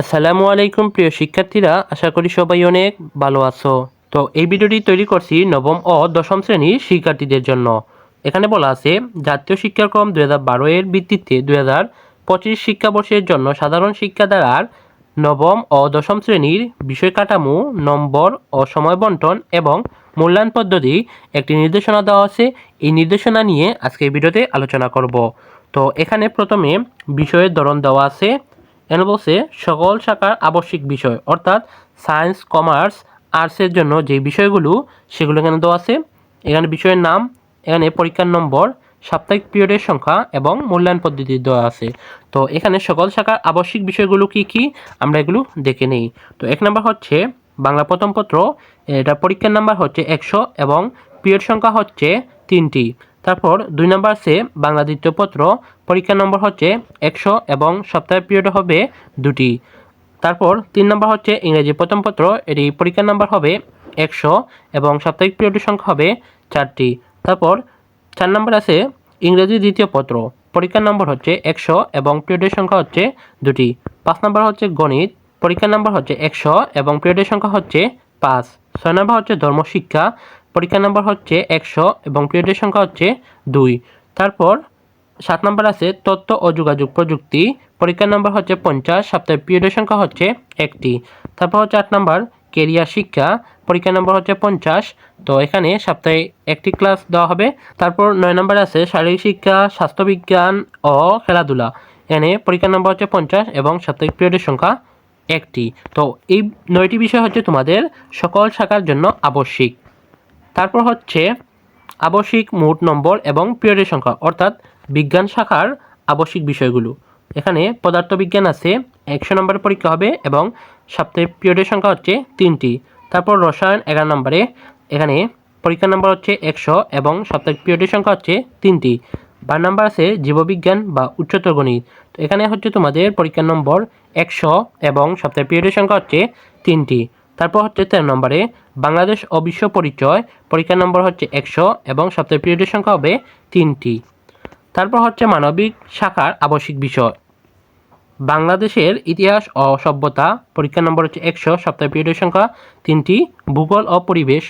আসসালামু আলাইকুম, প্রিয় শিক্ষার্থীরা। আশা করি সবাই অনেক ভালো আছো। তো এই ভিডিওটি তৈরি করছি নবম ও দশম শ্রেণির শিক্ষার্থীদের জন্য। এখানে বলা আছে, জাতীয় শিক্ষাক্রম দুই হাজার বারো এর ভিত্তিতে দুই হাজার পঁচিশ শিক্ষাবর্ষের জন্য সাধারণ শিক্ষা শিক্ষাধারার নবম ও দশম শ্রেণির বিষয় কাঠামো নম্বর ও সময় বন্টন এবং মূল্যায়ন পদ্ধতি একটি নির্দেশনা দেওয়া আছে। এই নির্দেশনা নিয়ে আজকে এই ভিডিওতে আলোচনা করব। তো এখানে প্রথমে বিষয়ের ধরন দেওয়া আছে। এখানে বলছে সকল শাখার আবশ্যিক বিষয়, অর্থাৎ সায়েন্স, কমার্স, আর্টসের জন্য যে বিষয়গুলো সেগুলো এখানে দেওয়া আছে। এখানে বিষয়ের নাম, এখানে পরীক্ষার নম্বর, সাপ্তাহিক পিরিয়ডের সংখ্যা এবং মূল্যায়ন পদ্ধতি দেওয়া আছে। তো এখানে সকল শাখার আবশ্যিক বিষয়গুলো কি কি আমরা এগুলো দেখে নেই। তো এক নম্বর হচ্ছে বাংলা প্রথম পত্র এটা পরীক্ষার নাম্বার হচ্ছে একশো এবং পিরিয়ড সংখ্যা হচ্ছে তিনটি। তারপর দুই নম্বর আছে বাংলা দ্বিতীয় পত্র পরীক্ষার নম্বর হচ্ছে একশো এবং সপ্তাহের পিরিয়ড হবে দুটি। তারপর তিন নম্বর হচ্ছে ইংরেজি প্রথম পত্র, এটি পরীক্ষার নাম্বার হবে একশো এবং সাপ্তাহিক পিরিয়ডের সংখ্যা হবে চারটি। তারপর চার নম্বর আছে ইংরেজি দ্বিতীয় পত্র, পরীক্ষার নম্বর হচ্ছে একশো এবং পিরিয়ডের সংখ্যা হচ্ছে দুটি। পাঁচ নম্বর হচ্ছে গণিত, পরীক্ষার নম্বর হচ্ছে একশো এবং পিরিয়ডের সংখ্যা হচ্ছে পাঁচ। ছয় নম্বর হচ্ছে ধর্মশিক্ষা পরীক্ষার নম্বর হচ্ছে একশো এবং পিরিয়ডের সংখ্যা হচ্ছে দুই। তারপর সাত নম্বর আছে তথ্য ও যোগাযোগ প্রযুক্তি। পরীক্ষার নম্বর হচ্ছে পঞ্চাশ, সপ্তাহে পিরিয়ডের সংখ্যা হচ্ছে একটি। তারপর হচ্ছে আট নম্বর কেরিয়ার শিক্ষা। পরীক্ষার নম্বর হচ্ছে পঞ্চাশ, তো এখানে সপ্তাহে একটি ক্লাস দেওয়া হবে। তারপর নয় নম্বর আছে শারীরিক শিক্ষা স্বাস্থ্যবিজ্ঞান ও খেলাধুলা। এখানে পরীক্ষার নম্বর হচ্ছে পঞ্চাশ এবং সাপ্তাহিক পিরিয়ডের সংখ্যা একটি। তো এই নয়টি বিষয় হচ্ছে তোমাদের সকল শাখার জন্য আবশ্যিক। তারপর হচ্ছে আবশ্যিক মোট নম্বর এবং পিরিয়ডের সংখ্যা, অর্থাৎ বিজ্ঞান শাখার আবশ্যিক বিষয়গুলো। এখানে পদার্থবিজ্ঞান আছে, একশো নম্বরের পরীক্ষা হবে এবং সপ্তাহে পিরিয়ডের সংখ্যা হচ্ছে তিনটি। তারপর রসায়ন এগারো নম্বরে, এখানে পরীক্ষা নম্বর হচ্ছে একশো এবং সাপ্তাহিক পিরিয়ডের সংখ্যা হচ্ছে তিনটি। বার নাম্বার আছে জীববিজ্ঞান বা উচ্চতর গণিত। তো এখানে হচ্ছে তোমাদের পরীক্ষার নম্বর একশো এবং সপ্তাহের পিরিয়ডের সংখ্যা হচ্ছে তিনটি। তারপর হচ্ছে তেরো নম্বরে, বাংলাদেশ ও বিশ্ব পরিচয়, পরীক্ষার নম্বর হচ্ছে একশো এবং সপ্তাহের পিরিয়ডের সংখ্যা হবে তিনটি। তারপর হচ্ছে মানবিক শাখার আবশ্যিক বিষয়। বাংলাদেশের ইতিহাস ও সভ্যতা পরীক্ষা নম্বর হচ্ছে একশো সপ্তাহ পিরিয়ডের সংখ্যা তিনটি, ভূগোল ও পরিবেশ,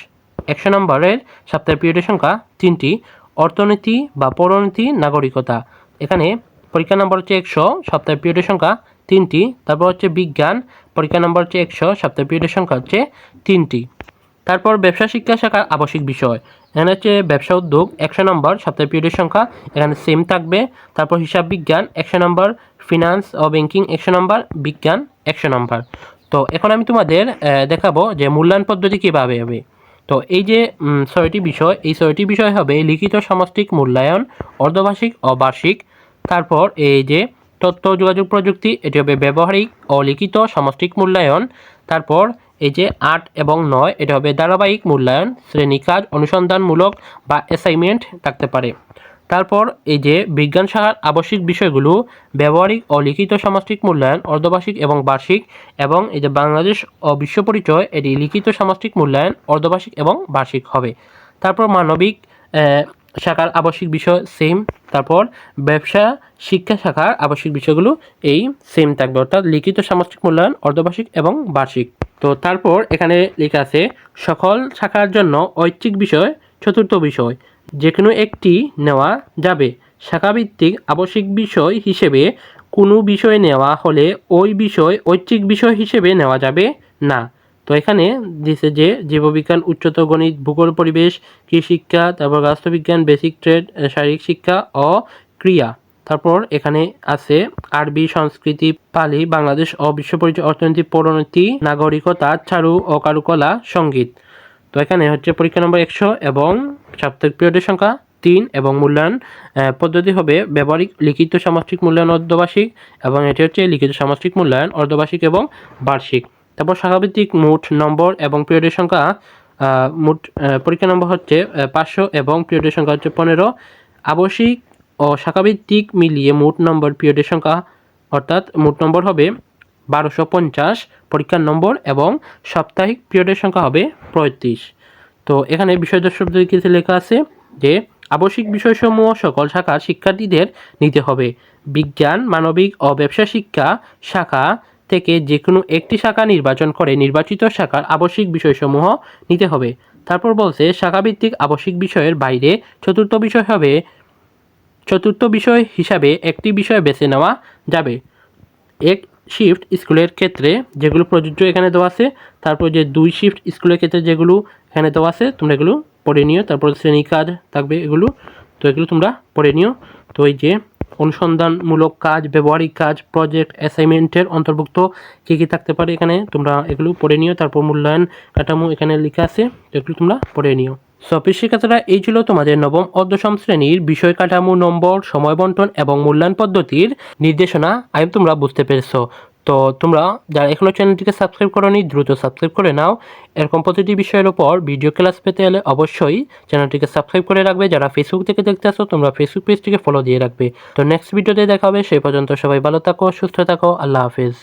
একশো নম্বরের সপ্তাহের পিরিয়ডের সংখ্যা তিনটি, অর্থনীতি বা পৌরনীতি, নাগরিকতা। এখানে পরীক্ষা নম্বর হচ্ছে একশো, সপ্তাহের পিরিয়ডের সংখ্যা তিনটি, তারপর হচ্ছে বিজ্ঞান পরীক্ষা নম্বর হচ্ছে একশো সপ্তাহ পিরিয়ডের সংখ্যা হচ্ছে তিনটি। তারপর ব্যবসা শিক্ষা শাখার আবশ্যিক বিষয়। এখানে হচ্ছে ব্যবসা উদ্যোগ, একশো নম্বর সপ্তাহ পিরিয়ডের সংখ্যা, এখানে সেম থাকবে। তারপর হিসাব বিজ্ঞান, একশো নম্বর ফিনান্স ও ব্যাংকিং একশো নম্বর, বিজ্ঞান, একশো নম্বর। তো এখন আমি তোমাদের দেখাবো যে মূল্যায়ন পদ্ধতি কীভাবে হবে। তো এই যে ছয়টি বিষয়, এই ছয়টি বিষয় হবে লিখিত সমষ্টিক মূল্যায়ন, অর্ধবার্ষিক ও বার্ষিক তারপর এই যে তথ্য যোগাযোগ প্রযুক্তি, এটি হবে ব্যবহারিক ও লিখিত সমষ্টিক মূল্যায়ন। তারপর এই যে আট এবং নয়, এটা হবে ধারাবাহিক মূল্যায়ন, শ্রেণি কাজ, অনুসন্ধানমূলক বা অ্যাসাইনমেন্ট থাকতে পারে। তারপর এই যে বিজ্ঞান শাখার আবশ্যিক বিষয়গুলো, ব্যবহারিক ও লিখিত সমষ্টিক মূল্যায়ন, অর্ধবার্ষিক এবং বার্ষিক, এবং এই যে বাংলাদেশ ও বিশ্ব পরিচয়, এটি লিখিত সমষ্টিক মূল্যায়ন, অর্ধবার্ষিক এবং বার্ষিক হবে। তারপর মানবিক শাখার আবশ্যিক বিষয় সেম তারপর ব্যবসা, শিক্ষা শাখার আবশ্যিক বিষয়গুলো এই সেম থাকবে, অর্থাৎ লিখিত সামষ্টিক মূল্যায়ন, অর্ধবার্ষিক এবং বার্ষিক। তো তারপর এখানে লেখা আছে, সকল শাখার জন্য ঐচ্ছিক বিষয়, চতুর্থ বিষয় যে কোনো একটি নেওয়া যাবে। শাখাভিত্তিক আবশ্যিক বিষয় হিসেবে কোনো বিষয় নেওয়া হলে ওই বিষয় ঐচ্ছিক বিষয় হিসেবে নেওয়া যাবে না। এখানে দিছে যে জীববিজ্ঞান, উচ্চতর গণিত, ভূগোল, পরিবেশ, কৃষিশিক্ষা, তারপর রাষ্ট্রবিজ্ঞান বেসিক ট্রেড শারীরিক শিক্ষা ও ক্রিয়া। তারপর এখানে আছে আরবি, সংস্কৃতি, পালি, বাংলাদেশ ও বিশ্ব পরিচয়, অর্থনীতি, পৌরনীতি, নাগরিকতা, চারু ও কারুকলা, সংগীত। তো এখানে হচ্ছে পরীক্ষা নম্বর একশো এবং সাপ্তাহিক পিরিয়ডের সংখ্যা তিন এবং মূল্যায়ন পদ্ধতি হবে ব্যবহারিক, লিখিত, সামষ্টিক মূল্যায়ন অর্ধবার্ষিক এবং এটি হচ্ছে লিখিত, সামষ্টিক মূল্যায়ন, অর্ধবার্ষিক এবং বার্ষিক। তারপর শাখাভিত্তিক মোট নম্বর এবং পিরিয়ডের সংখ্যা মোট পরীক্ষা নম্বর হচ্ছে পাঁচশো এবং পিরিয়ডের সংখ্যা হচ্ছে পনেরো। আবশ্যিক ও শাখাভিত্তিক মিলিয়ে মোট নম্বর পিরিয়ডের সংখ্যা, অর্থাৎ মোট নম্বর হবে বারোশো পঞ্চাশ, পরীক্ষার নম্বর এবং সাপ্তাহিক পিরিয়ডের সংখ্যা হবে পঁয়ত্রিশ। তো এখানে বিষয়দর্শক কিছু লেখা আছে যে, আবশ্যিক বিষয়সমূহ সকল শাখার শিক্ষার্থীদের নিতে হবে। বিজ্ঞান, মানবিক ও ব্যবসা শিক্ষা শাখা থেকে যে কোনো একটি শাখা নির্বাচন করে নির্বাচিত শাখার আবশ্যিক বিষয়সমূহ নিতে হবে। তারপর বলছে, শাখাভিত্তিক আবশ্যিক বিষয়ের বাইরে চতুর্থ বিষয় হবে, চতুর্থ বিষয় হিসাবে একটি বিষয় বেছে নেওয়া যাবে। এক শিফট স্কুলের ক্ষেত্রে যেগুলো প্রযোজ্য এখানে দেওয়া আছে, তারপর যে দুই শিফট স্কুলের ক্ষেত্রে যেগুলো এখানে দেওয়া আছে, তোমরা এগুলো পড়ে নিও। তারপর শ্রেণি কাজ থাকবে এগুলো, তো এগুলো তোমরা পড়ে নিও। তো এই যে অনুসন্ধানমূলক কাজ, ব্যবহারিক কাজ প্রজেক্ট অ্যাসাইনমেন্টের অন্তর্ভুক্ত কী কী থাকতে পারে এখানে তোমরা এগুলো পড়ে নিও। তারপর মূল্যায়ন কাঠামো এখানে লেখা আছে, এগুলো তোমরা পড়ে নিও। সপি শিক্ষার্থীরা এই ছিল তোমাদের নবম অর্ধসম শ্রেণির বিষয় কাঠামো, নম্বর, সময় বন্টন এবং মূল্যায়ন পদ্ধতির নির্দেশনা। আই তোমরা বুঝতে পেরেছ। তো তোমরা যারা এখনও চ্যানেলটিকে সাবস্ক্রাইব করোনি, দ্রুত সাবস্ক্রাইব করে নাও। এরকম প্রতিটি বিষয়ের ওপর ভিডিও ক্লাস পেতে হলে অবশ্যই চ্যানেলটিকে সাবস্ক্রাইব করে রাখবে। যারা ফেসবুক থেকে দেখতে আসো, তোমরা ফেসবুক পেজটিকে ফলো দিয়ে রাখবে। তো নেক্সট ভিডিওতে দেখাবে সেই পর্যন্ত সবাই ভালো থাকো, সুস্থ থাকো। আল্লাহ হাফিজ।